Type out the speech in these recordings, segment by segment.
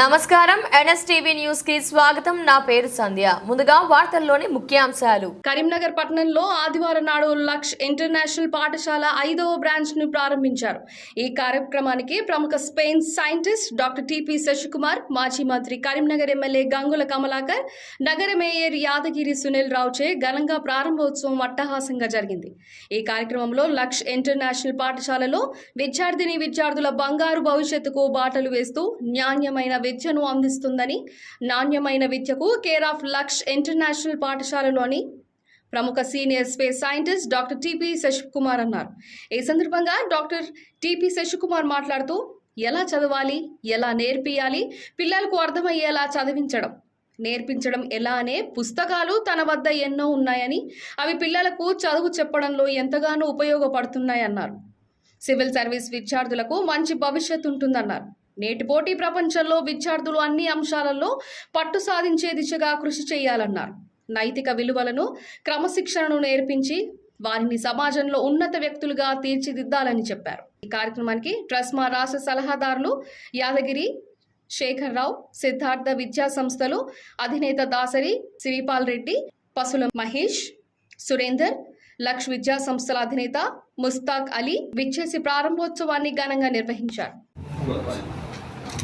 నమస్కారం. ఎన్ఎస్టీవీ న్యూస్కి స్వాగతం. నా పేరు సంధ్య. ముందుగా వార్తల్లోని ముఖ్యాంశాలు. కరీంనగర్ పట్టణంలో ఆదివారం నాడు లక్ష్ ఇంటర్నేషనల్ పాఠశాల ఐదవ బ్రాంచ్ను ప్రారంభించారు. ఈ కార్యక్రమానికి ప్రముఖ space scientist doctor T P Shashikumar మాజీ మంత్రి కరీంనగర్ ఎమ్మెల్యే గంగుల కమలాకర్ నగర మేయర్ యాదగిరి సునీల్ రావుచే ఘనంగా ప్రారంభోత్సవం అట్టహాసంగా జరిగింది. ఈ కార్యక్రమంలో లక్ష్ ఇంటర్నేషనల్ పాఠశాలలో విద్యార్థిని విద్యార్థుల బంగారు భవిష్యత్తుకు బాటలు వేస్తూ నాణ్యమైన విద్యను అందిస్తుందని నాణ్యమైన విద్యకు కేర్ ఆఫ్ లక్ష్ ఇంటర్నేషనల్ పాఠశాలలోని ప్రముఖ senior space scientist doctor T P Shashikumar అన్నారు. ఈ సందర్భంగా డాక్టర్ టిపి శశికుమార్ మాట్లాడుతూ ఎలా చదవాలి? ఎలా నేర్పియాలి? పిల్లలకు అర్థమయ్యేలా చదివించడం. నేర్పించడం ఎలా అనే పుస్తకాలు తన వద్ద ఎన్నో ఉన్నాయని అవి పిల్లలకు చదువు చెప్పడంలో ఎంతగానో ఉపయోగపడుతున్నాయన్నారు. సివిల్ సర్వీస్ విద్యార్థులకు మంచి భవిష్యత్తు ఉంటుందన్నారు. నేటి పోటీ ప్రపంచంలో విద్యార్థులు అన్ని అంశాలలో పట్టు సాధించే దిశగా కృషి చేయాలన్నారు. నైతిక విలువలను క్రమశిక్షణను నేర్పించి వారిని సమాజంలో ఉన్నత వ్యక్తులుగా తీర్చిదిద్దాలని చెప్పారు. ఈ కార్యక్రమానికి ట్రస్మా రాష్ట్ర సలహాదారులు యాదగిరి శేఖర్ రావు సిద్ధార్థ విద్యా సంస్థలు అధినేత దాసరి శ్రీపాల్ రెడ్డి పసుల మహేష్ సురేందర్ లక్ష్ విద్యా సంస్థల అధినేత ముస్తాక్ అలీ విచ్చేసి ప్రారంభోత్సవాన్ని ఘనంగా నిర్వహించారు.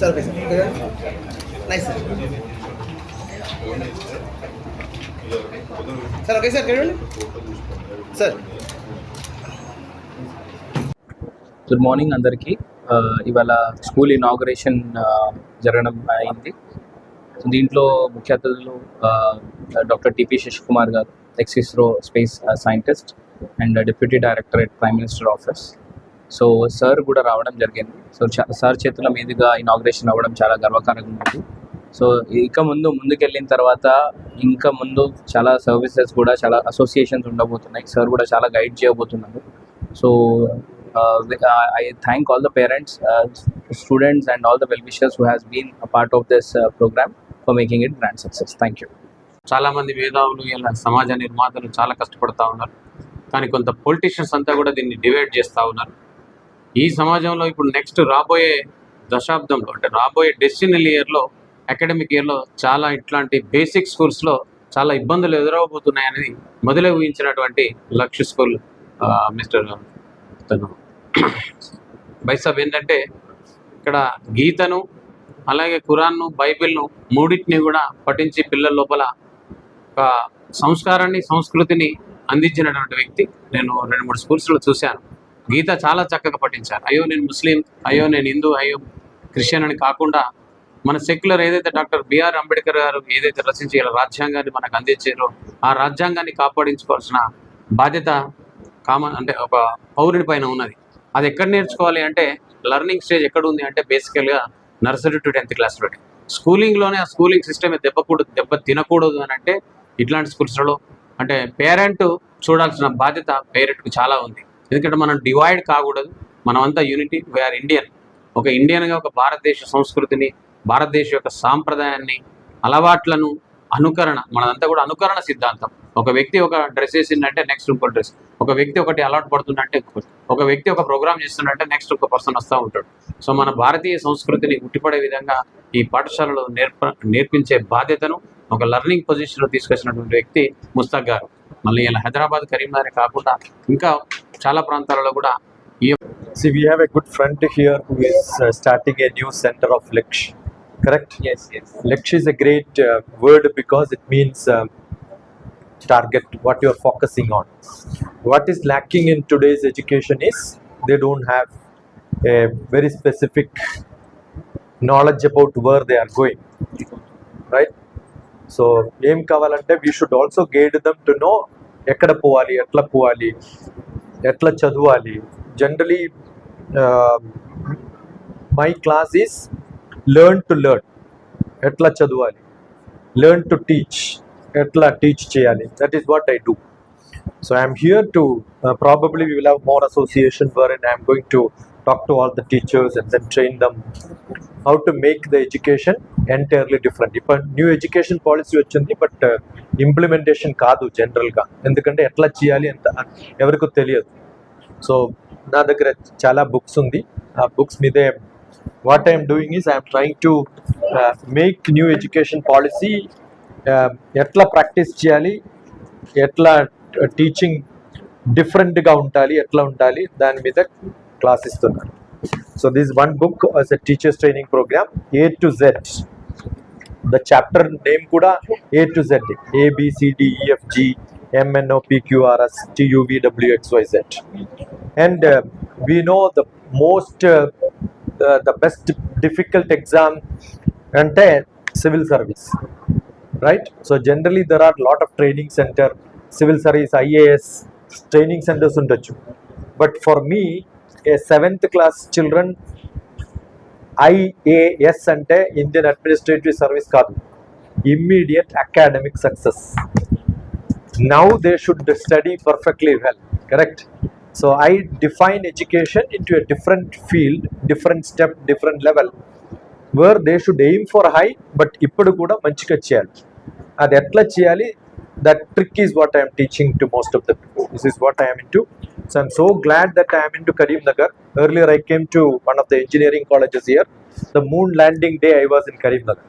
Sir okay sir nice sir sir okay sir చూడండి సార్. గుడ్ మార్నింగ్ అందరికీ. ఇవాళ స్కూల్ ఇనాగరేషన్ జరగడం అయింది. దీంట్లో ముఖ్య అతిథులు doctor T P Shashikumar garu ex ISRO space scientist and deputy director at prime minister office. So sir కూడా రావడం జరిగింది. సో చ- సార్ చేతుల మీదుగా ఇనాగ్రేషన్ అవ్వడం చాలా గర్వకారంగా ఉంది. సో ఇక ముందు ముందుకెళ్ళిన తర్వాత ఇంకా ముందు చాలా సర్వీసెస్ కూడా చాలా అసోసియేషన్స్ ఉండబోతున్నాయి. సార్ కూడా చాలా గైడ్ చేయబోతున్నారు. So I thank all the parents students and all the well wishers who has been a part of this programme for making it grand success thank you చాలా మంది మేధావులు ఇలా సమాజ నిర్మాతలు చాలా కష్టపడతా ఉన్నారు. కానీ కొంత పొలిటీషియన్స్ అంతా కూడా దీన్ని డివైడ్ చేస్తూ ఉన్నారు. ఈ సమాజంలో ఇప్పుడు నెక్స్ట్ రాబోయే దశాబ్దంలో అంటే రాబోయే డెస్టినల్ ఇయర్లో అకాడమిక్ ఇయర్లో చాలా ఇట్లాంటి బేసిక్ స్కూల్స్లో చాలా ఇబ్బందులు ఎదురవబోతున్నాయనేది మొదలై ఊహించినటువంటి లక్ష్య స్కూల్ మిస్టర్ తను. బైసాబ్ ఏంటంటే ఇక్కడ గీతను అలాగే ఖురాన్ను బైబిల్ను మూడింటిని కూడా పఠించి పిల్లల లోపల ఒక సంస్కారాన్ని సంస్కృతిని అందించినటువంటి వ్యక్తి. నేను రెండు మూడు స్కూల్స్లో చూశాను. గీత చాలా చక్కగా పఠించారు. అయ్యో నేను ముస్లిం అయ్యో నేను హిందూ అయ్యో క్రిస్టియన్ అని కాకుండా మన సెక్యులర్ ఏదైతే డాక్టర్ బిఆర్ అంబేద్కర్ గారు ఏదైతే రచించి రాజ్యాంగాన్ని మనకు అందించారో ఆ రాజ్యాంగాన్ని కాపాడించుకోవాల్సిన బాధ్యత కామన్ అంటే ఒక పౌరుడి పైన ఉన్నది. అది ఎక్కడ నేర్చుకోవాలి అంటే లర్నింగ్ స్టేజ్ ఎక్కడ ఉంది అంటే బేసికల్గా నర్సరీ టు టెన్త్ క్లాస్ వరకు స్కూలింగ్లోనే ఆ స్కూలింగ్ సిస్టమ్ దెబ్బకూడదు దెబ్బ తినకూడదు అని అంటే ఇట్లాంటి స్కూల్స్లో అంటే పేరెంట్ చూడాల్సిన బాధ్యత పేరెంట్కి చాలా ఉంది. ఎందుకంటే మనం డివైడ్ కాకూడదు. మనమంతా యూనిటీ వేఆర్ ఇండియన్ ఒక ఇండియన్గా ఒక భారతదేశ సంస్కృతిని భారతదేశ యొక్క సాంప్రదాయాన్ని అలవాట్లను అనుకరణ మనదంతా కూడా అనుకరణ సిద్ధాంతం. ఒక వ్యక్తి ఒక డ్రెస్ వేసిందంటే నెక్స్ట్ ఇంకో డ్రెస్. ఒక వ్యక్తి ఒకటి అలవాటు పడుతుందంటే ఒక వ్యక్తి ఒక ప్రోగ్రామ్ చేస్తుందంటే నెక్స్ట్ ఒక పర్సన్ వస్తూ ఉంటాడు. సో మన భారతీయ సంస్కృతిని ఉట్టిపడే విధంగా ఈ పాఠశాలలో నేర్ప నేర్పించే బాధ్యతను ఒక లర్నింగ్ పొజిషన్లో తీసుకొచ్చినటువంటి వ్యక్తి ముస్తాక్ గారు. మళ్ళీ ఇలా హైదరాబాద్ కరీంనగర్ కాకుండా ఇంకా చాలా ప్రాంతాలలో కూడా ఈ See, we have a good friend here who is uh, starting a new center of Leksh. Correct? Yes, yes. Leksh is a great uh, word because it means um, target, what you are focusing on. What is lacking in today's education is they don't have a very specific knowledge about where they are going. Right? So ఏం కావాలంటే we should also guide them to know ఎక్కడ పోవాలి ఎట్లా పోవాలి ఎట్లా చదవాలి. Generally my class is learn to learn ఎట్లా చదవాలి లెర్న్ టు టీచ్ ఎట్లా టీచ్ చేయాలి that is what I do So I'm here to uh, probably we will have more association wherein I'm going to talk to all the teachers and then train them how to make the education entirely different ఇప్పుడు new education policy వచ్చింది but implementation uh, కాదు జనరల్గా ఎందుకంటే ఎట్లా చేయాలి అంత ఎవరికో తెలియదు. సో నా దగ్గర చాలా బుక్స్ ఉంది. ఆ బుక్స్ మీదే what I'm doing is I'm trying to make new education policy ఎట్లా ప్రాక్టీస్ చేయాలి ఎట్లా uh, టీచింగ్ డిఫరెంట్గా ఉండాలి ఎట్లా ఉండాలి దాని మీద Classes ఇస్తున్నారు So this one book as a teacher's training program A to Z. The chapter name kuda A to Z. A B C D E F G M N O P Q R S T U V W X Y Z. And uh, we know the most, uh, uh, the best difficult exam entire civil service, right? So generally there are lot of training center, civil service, IAS, training centers under But for me, a seventh class children IAS అంటే Indian administrative service కాదు. Immediate academic success now they should study perfectly well correct so I define education in to a different field different step different level where they should aim for high but ఇప్పుడు కూడా మంచిగా చేయాలి. అది ఎట్లా చేయాలి? That trick is what I'm teaching to most of the people this is what I'm in to So I'm so glad that I am into Karim Nagar. Earlier I came to one of the engineering colleges here. The moon landing day I was in Karim Nagar.